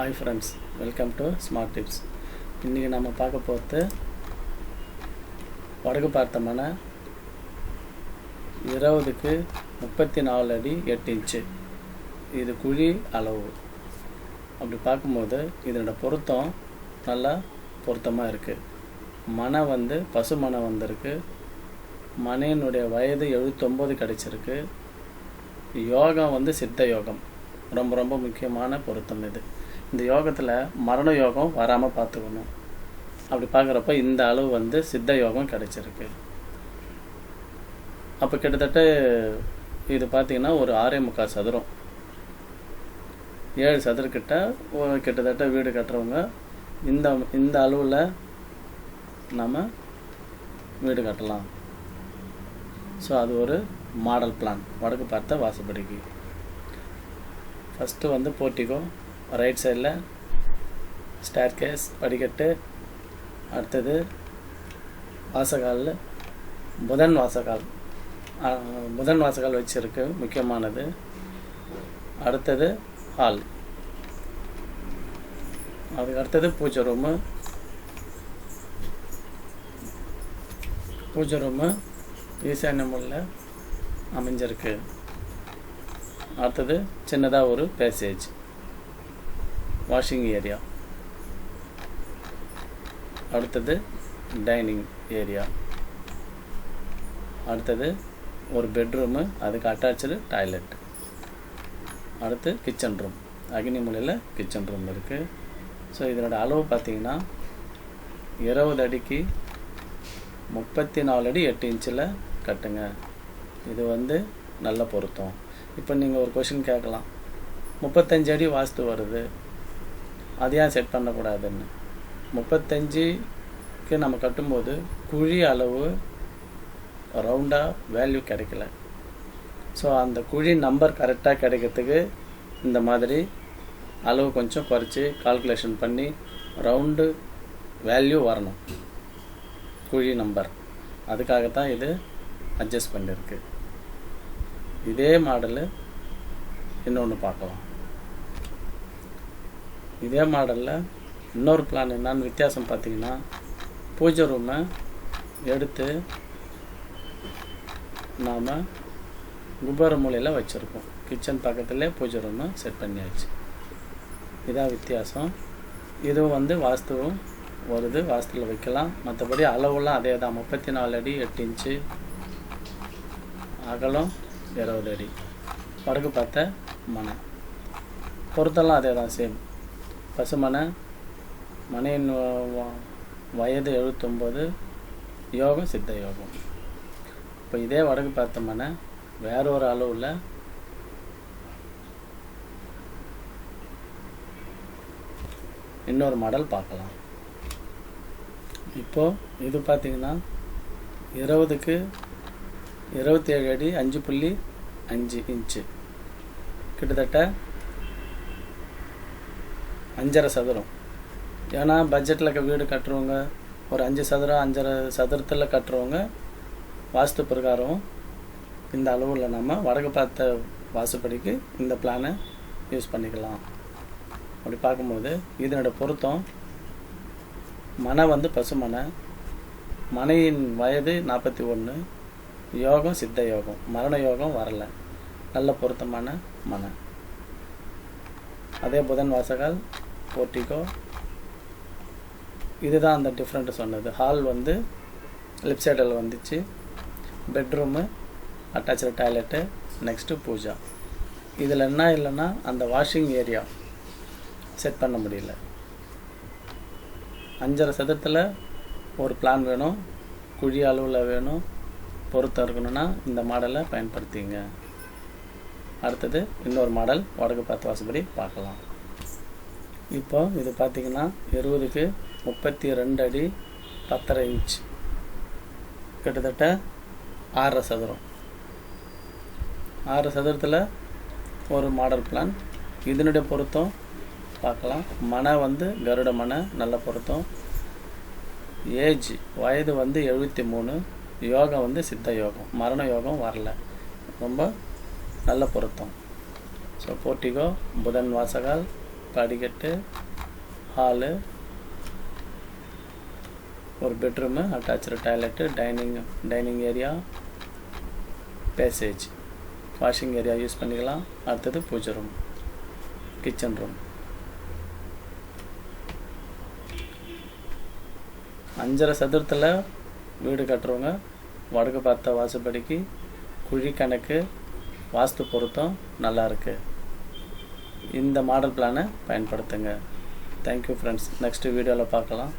Hi friends welcome to smart tips இன்றைக்கி நம்ம பார்க்க போகிறது வடக்கு பார்த்தோம்னா இருபதுக்கு முப்பத்தி நாலு அடி எட்டு இன்ச்சு. இது குழி அளவு. அப்படி பார்க்கும்போது இதனோட பொருத்தம் நல்லா பொருத்தமாக இருக்குது மனை வந்து பசு மனை வந்திருக்கு. மனையினுடைய வயது எழுபத்தொம்போது கிடச்சிருக்கு. யோகம் வந்து சித்த யோகம். ரொம்ப ரொம்ப முக்கியமான பொருத்தம் இது. இந்த யோகத்தில் மரண யோகம் வராமல் பார்த்துக்கணும். அப்படி பார்க்குறப்ப இந்த அளவு வந்து சித்த யோகம் கிடைச்சிருக்கு. அப்போ கிட்டத்தட்ட இது பார்த்திங்கன்னா ஒரு ஆறே முக்கால் சதுரம். ஏழு சதுரக்கிட்ட கிட்டத்தட்ட வீடு கட்டுறவங்க இந்த இந்த அளவில் நம்ம வீடு கட்டலாம். ஸோ அது ஒரு மாடல் பிளான். வடக்கு பார்த்த வாசப்படிக்கு. ஃபஸ்ட்டு வந்து போர்ட்டிகோ ரைட் சைடில் ஸ்டார் கேஸ் படிக்கட்டு அடுத்தது வாசகாலில் புதன் வாசகால். புதன் வாசகால் வச்சுருக்கு முக்கியமானது. அடுத்தது ஹால் அதுக்கு அடுத்தது பூஜை ரூமு பூஜை ரூமு ஈசான்ய மூலையில் அமைஞ்சிருக்கு. அடுத்தது சின்னதாக ஒரு பேசேஜ் வாஷிங் ஏரியா அடுத்தது டைனிங் ஏரியா அடுத்தது ஒரு பெட்ரூமு அதுக்கு அட்டாச்சு டாய்லெட் அடுத்து கிச்சன் ரூம் அக்னி மூலையில் கிச்சன் ரூம் இருக்குது ஸோ இதனோட அளவு பார்த்தீங்கன்னா இருபது அடிக்கு முப்பத்தி நாலு அடி எட்டு இன்ச்சில் கட்டுங்க. இது வந்து நல்ல பொருத்தம். இப்போ நீங்கள் ஒரு கொஷின் கேட்கலாம். முப்பத்தஞ்சு அடி வாஸ்து வருது. அது ஏன் செட் பண்ணக்கூடாதுன்னு. முப்பத்தஞ்சுக்கு நம்ம கட்டும்போது குழி அளவு ரவுண்டாக வேல்யூ கிடைக்கல. ஸோ அந்த குழி நம்பர் கரெக்டாக கிடைக்கிறதுக்கு இந்த மாதிரி அளவு கொஞ்சம் குறைச்சி கால்குலேஷன் பண்ணி ரவுண்டு வேல்யூ வரணும். குழி நம்பர் அதுக்காக தான் இது அட்ஜஸ்ட் பண்ணியிருக்கு இதே மாடலு இன்னொன்று பார்க்கலாம். இதே மாடலில் இன்னொரு பிளான் என்னான்னு வித்தியாசம் பார்த்தீங்கன்னா பூஜை ரூமை எடுத்து நாம் குபர மூலையில் வச்சுருக்கோம் கிச்சன் பக்கத்துலேயே பூஜை ரூமை செட் பண்ணியாச்சு. இதான் வித்தியாசம். இதுவும் வந்து வாஸ்துவும் வருது. வாஸ்துவில் வைக்கலாம். மற்றபடி அளவுலாம் அதே தான். முப்பத்தி நாலு அடி எட்டு இன்ச்சு அகலம் இருபது அடி. வடக்கு பார்த்த மனை. பொருத்தெல்லாம் அதே தான் சேம் பசுமன மனையின் வயது எழுபத்தொம்போது யோகம் சித்த யோகம். இப்போ இதே வடக்கு பார்த்த வேறொரு வேற ஒரு அளவில் இன்னொரு மாடல் பார்க்கலாம். இப்போது இது பார்த்தீங்கன்னா இருபதுக்கு இருபத்தேழு அடி அஞ்சு புள்ளி அஞ்சு இன்ச்சு. கிட்டத்தட்ட அஞ்சரை சதுரம். ஏன்னா பட்ஜெட்டில் வீடு கட்டுறவங்க ஒரு அஞ்சு சதுரம் அஞ்சரை சதுரத்தில் கட்டுறவங்க வாஸ்து பிரகாரம் இந்த அளவில் நம்ம வடக்கு பார்த்த வாசுப்படிக்கு இந்த பிளானை யூஸ் பண்ணிக்கலாம். அப்படி பார்க்கும்போது இதனோட பொருத்தம் மனை வந்து பசுமனை மனையின் வயது நாற்பத்தி ஒன்று யோகம் சித்த யோகம் மரண யோகம் வரலை. நல்ல பொருத்தமான மனை. அதே புதன் வாசகால் போர்ட்டிகோ இதுதான் அந்த டிஃப்ரெண்ட்டு சொன்னது. ஹால் வந்து லெஃப்ட் சைடில் வந்துச்சு. Bedroom attach toilet next puja. இதில் என்ன இல்லைன்னா அந்த வாஷிங் ஏரியா செட் பண்ண முடியல. அஞ்சரை சதத்தில் ஒரு பிளான் வேணும். குழி அளவில் வேணும். பொருத்தம் இருக்கணும்னா இந்த மாடலை பயன்படுத்திங்க. அடுத்தது இன்னொரு மாடல் வடக்கு பத்து வாசப்படி பார்க்கலாம். இப்போ இது பார்த்தீங்கன்னா இருபதுக்கு முப்பத்தி ரெண்டு அடி பத்தரை இன்ச் கிட்டத்தட்ட ஆறரை சதுரம். ஆறு சதுரத்தில் ஒரு மாடல் பிளான் இதனுடைய பொருத்தம் பார்க்கலாம். மனை வந்து கருட மனை நல்ல பொருத்தம். ஏஜ் வயது வந்து எழுபத்தி மூணு. யோகம் வந்து சித்த யோகம். மரண யோகம் வரல. ரொம்ப நல்ல பொருத்தம். ஸோ போர்ட்டிகோ புதன் வாசகால் படிக்கட்டு ஹாலு ஒரு bedroom attach toilet dining dining area passage washing area use பண்ணிக்கலாம். அடுத்தது பூஜை ரூம் கிச்சன் ரூம் அஞ்சரை சதுரத்தில் வீடு கட்டுறவங்க வடக்கு பார்த்த வாசப்படிக்கு குழி கணக்கு வாஸ்து பொருத்தம் நல்லாயிருக்கு இந்த மாடல் பிளானை பயன்படுத்துங்க. தேங்க்யூ ஃப்ரெண்ட்ஸ் நெக்ஸ்ட் வீடியோவில் பார்க்கலாம்.